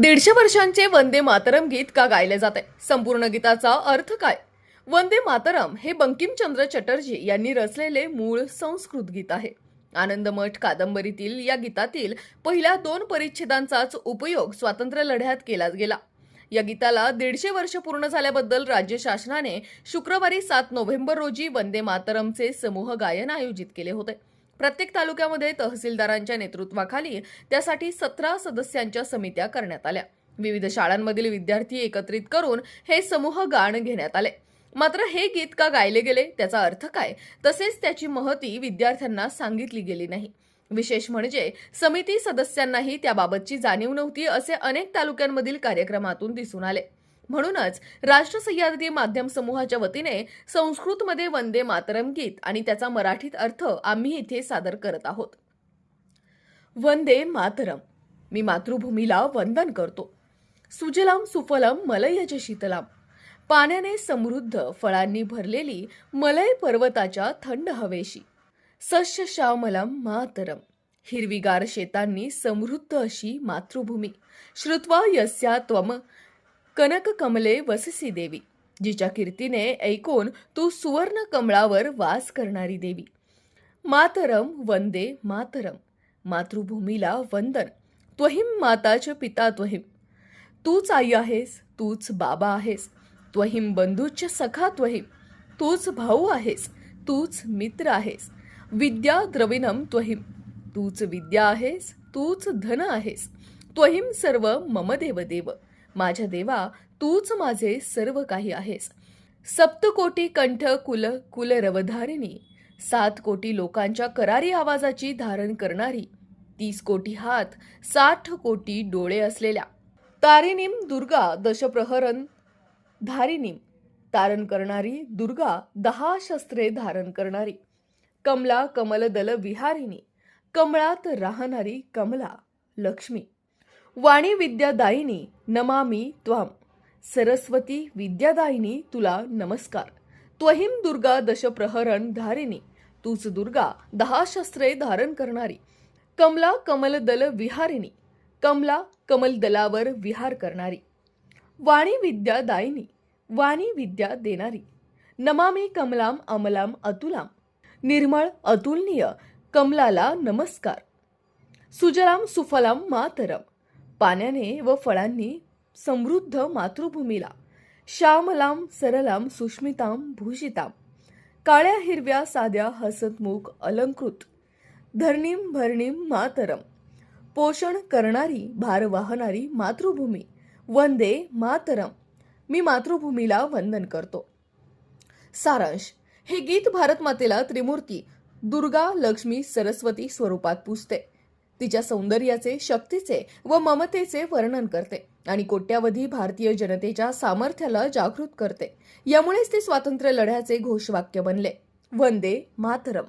दीडशे वर्षांचे वंदे मातरम गीत का गायले जाते? संपूर्ण गीताचा अर्थ काय? वंदे मातरम हे बंकिमचंद्र चटर्जी यांनी रचलेले मूळ संस्कृत गीत आहे. आनंदमठ कादंबरीतील या गीतातील पहिल्या दोन परिच्छेदांचाच उपयोग स्वातंत्र्य लढ्यात केला गेला. या गीताला दीडशे वर्ष पूर्ण झाल्याबद्दल राज्य शासनाने शुक्रवारी सात नोव्हेंबर रोजी वंदे मातरमचे समूह गायन आयोजित केले होते. प्रत्येक तालुक्यामध्ये तहसीलदारांच्या नेतृत्वाखाली त्यासाठी सतरा सदस्यांच्या समित्या करण्यात आल्या. विविध शाळांमधील विद्यार्थी एकत्रित करून हे समूह गाण घेण्यात आले. मात्र हे गीत का गायले गेले त्याचा अर्थ काय? तसेच त्याची महती विद्यार्थ्यांना सांगितली गेली नाही. विशेष म्हणजे समिती सदस्यांनाही त्याबाबतची जाणीव नव्हती असे अनेक तालुक्यांमधील कार्यक्रमातून दिसून आले. म्हणूनच राष्ट्र सह्याद्री माध्यम समूहाच्या वतीने संस्कृतमध्ये वंदे मातरम गीत आणि त्याचा मराठीत अर्थ आम्ही इथे सादर करत आहोत. वंदे मातरम. मी मातृभूमीला वंदन करतो. सुजलम सुफलम मलयज शीतलाम. पाण्याने समृद्ध फळांनी भरलेली मलय पर्वताच्या थंड हवेशी. सस्य श्यामलम मातरम. हिरवीगार शेतांनी समृद्ध अशी मातृभूमी. श्रुत्वा यस्या त्वम. कनक कमले वससी देवी जिच्या कीर्तीने ऐकून तू सुवर्ण कमळावर वास करणारी देवी. मातरम वंदे मातरम मातृभूमीला वंदन त्वहिम माताच पिता त्वहिम. तूच आई आहेस तूच बाबा आहेस त्वहिम बंधूच सखा त्वहिम तूच भाऊ आहेस तूच मित्र आहेस विद्या द्रविणम त्वहिम तूच विद्या आहेस तूच धन आहेस त्वहिम सर्व मम देव देव माझ्या देवा तूच माझे सर्व काही आहेस. सप्तकोटी कंठ कुल कुल रवधारिणी. सात कोटी लोकांच्या करारी आवाजाची धारण करणारी. तीस कोटी हात साठ कोटी डोळे असलेल्या. तारिणीम दुर्गा दशप्रहरण धारिणीम. तारण करणारी दुर्गा दहा शस्त्रे धारण करणारी. कमला कमलदल विहारिणी. कमळात राहणारी कमला लक्ष्मी. वाणी विद्यादायिनी नमामी त्वाम सरस्वती विद्यादायिनी तुला नमस्कार. त्वहिम दुर्गा दशप्रहरण धारिणी. तूच दुर्गा दहा शस्त्रे धारण करणारी. कमला कमलदल विहारिणी. कमला कमलदलावर विहार करणारी. वाणी विद्या दायिनी वाणी विद्या देणारी. नमामी कमलाम अमलाम अतुलाम निर्मळ अतुलनीय कमलाला नमस्कार. सुजलाम सुफलाम मातरम. पाण्याने व फळांनी समृद्ध मातृभूमीला. श्यामलाम सरलाम सुष्मिताम भूषिताम. काळ्या हिरव्या साध्या हसतमुख अलंकृत. धरणीम भरणीम मातरम. पोषण करणारी भार वाहणारी मातृभूमी. वंदे मातरम. मी मातृभूमीला वंदन करतो. सारांश. हे गीत भारतमातेला त्रिमूर्ती दुर्गा लक्ष्मी सरस्वती स्वरूपात पुजते. तिच्या सौंदर्याचे शक्तीचे व ममतेचे वर्णन करते आणि कोट्यावधी भारतीय जनतेच्या सामर्थ्याला जागृत करते. यामुळेच ते स्वातंत्र्य लढ्याचे घोषवाक्य बनले. वंदे मातरम.